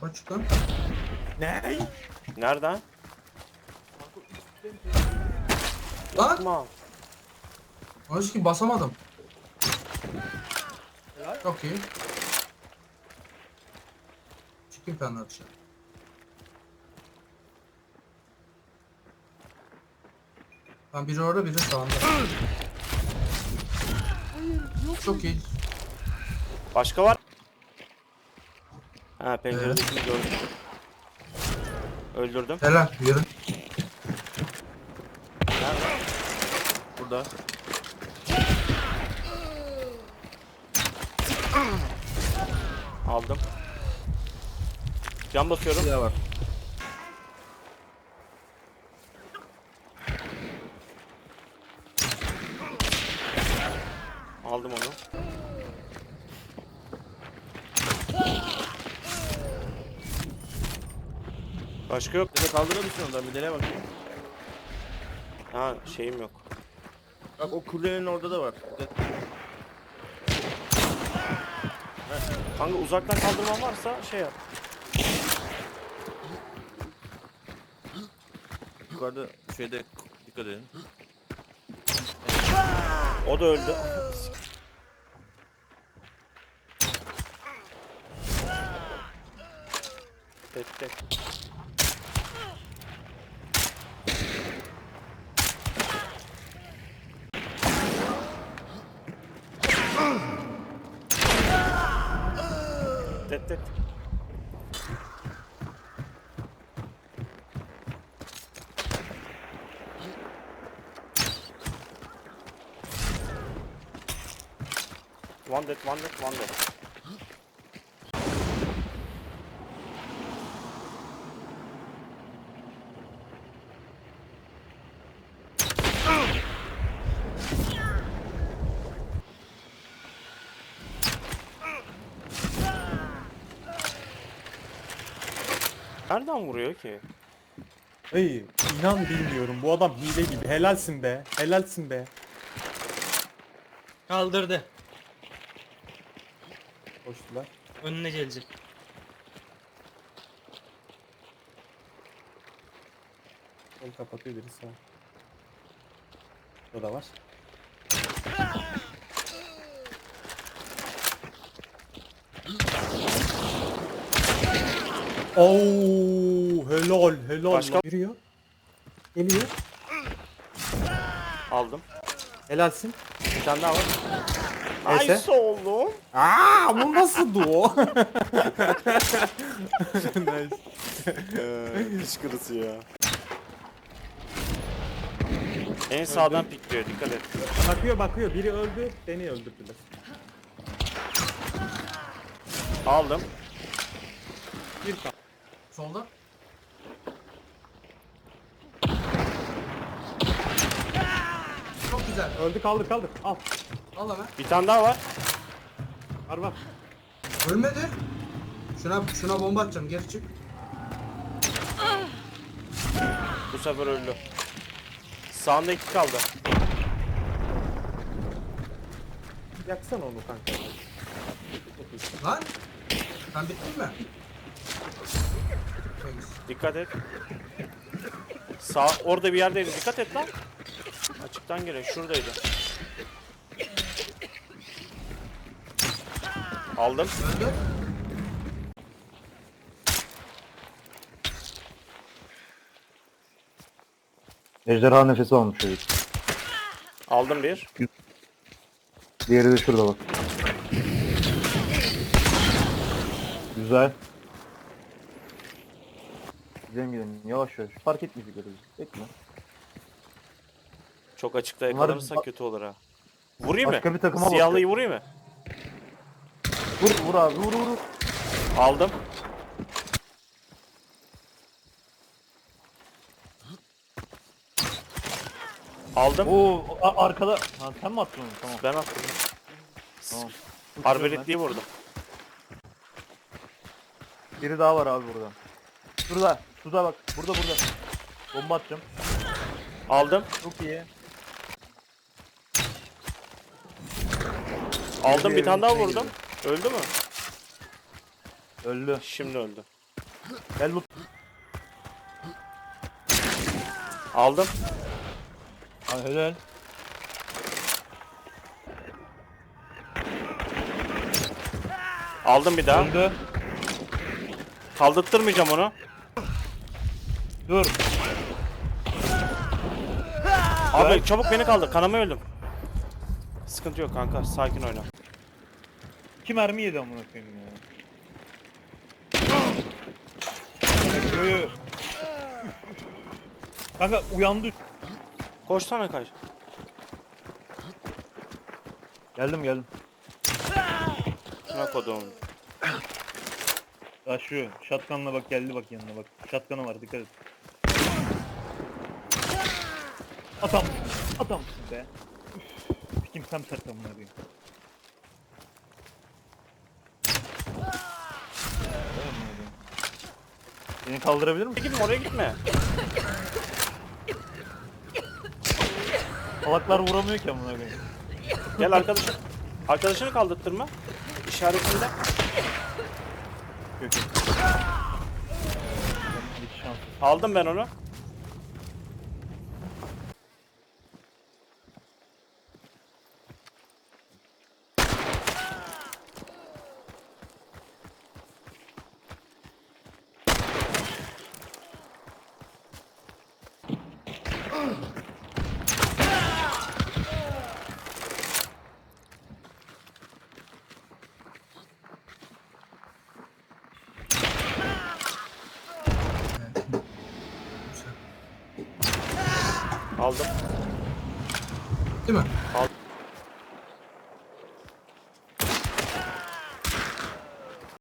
Kaç lan? Ne? Nereden? Lan! Yapma. Hoş ki basamadım. Helal. Çok iyi. Çıkayım ben de aşağı. Ben biri orada biri sağında. Çok iyi. Başka var. Ha penceredekini gördüm. Öldürdüm. Helal yürü. Nerede? Burada. Aldım. Cam basıyorum. Daha var. Aldım onu. Başka yok. Bir de kaldırabilirsin ondan bir dene bakayım. Ha şeyim yok. Bak o kulenin orada da var. Dikkat. Kanka uzaktan kaldırman varsa şey yap. Yukarıda şeyde dikkat edin. O da öldü. Tek tek. Tek tek. One dead, one dead, one dead. Nereden vuruyor ki? Ey inan bilmiyorum bu adam hile gibi helalsin be helalsin be. Kaldırdı. Koştular. Önüne gelecek. Sol kapatıyor biri sağ. O da var. Oo helal helal. Başka- lan. Yürüyor. Geliyor. Aldım. Helalsin. Bir tane daha var. Neyse. Nice oğlum. Aa bu nasıl duo? nice. Kış kırısı ya. En sağdan pikliyor dikkat et. Bakıyor bakıyor biri öldü beni öldürdüler. Aldım. Bir tane. Solda. Çok güzel. Öldü kaldır kaldır al. Al hemen. Bir tane daha var. Var var. Ölmedi. Şuna şuna bomba atacağım. Geri çık. Bu sefer öldü. Sağında iki kaldı. Yaksana onu kanka. Lan. Sen bittin mi? Dikkat et. Sağ orada bir yerdeydi. Dikkat et lan. Açıktan geliyor. Şuradaydı. Aldım. Öldü. Ejderha nefesi almış çocuk. Aldım bir. Diğeri de şurada bak. Güzel. Gidelim gidelim. Yavaş yavaş. Fark etmeyecek öyle. Bekle. Çok açıkta Bunlar- yakalanırsak kötü olur ha. Vurayım mı? Başka bir takıma Siyahlıyı bakıyor. vurayım mı? Vur vur abi vur vur. vur. Aldım. Aldım. Oo a- arkada. Ha, sen mi attın onu? Tamam. Ben attım. Tamam. Arbeletliği vurdum. Biri daha var abi burada. Şurada. Suda bak. Burada burada. Bomba atacağım. Aldım. Çok iyi. Aldım bir tane daha vurdum. Öldü mü? Öldü. Şimdi öldü. Gel bu. Aldım. Ha, helal. Aldım bir daha. Öldü. Kaldırttırmayacağım onu. Dur. Abi çabuk beni kaldır. Kanama öldüm. Sıkıntı yok kanka. Sakin oyna. İki mermi yedi amına koyayım ya. Yo. Kanka uyandı. Koşsana kaç. Geldim geldim. Şuna kodum. Şu şatkanla bak geldi bak yanına bak. Şatkanı var dikkat et. Atam. Atam be. Üf, Kim tam sert amına koyayım. Vay amına koyayım. Beni kaldırabilir misin? Gitme oraya gitme. Salaklar vuramıyor ki amına koyayım. Gel arkadaşın. Arkadaşını kaldırttırma. İşaretinde. Yok yok. Hiç şans. Aldım ben onu. Aldım. Değil mi? Aldım.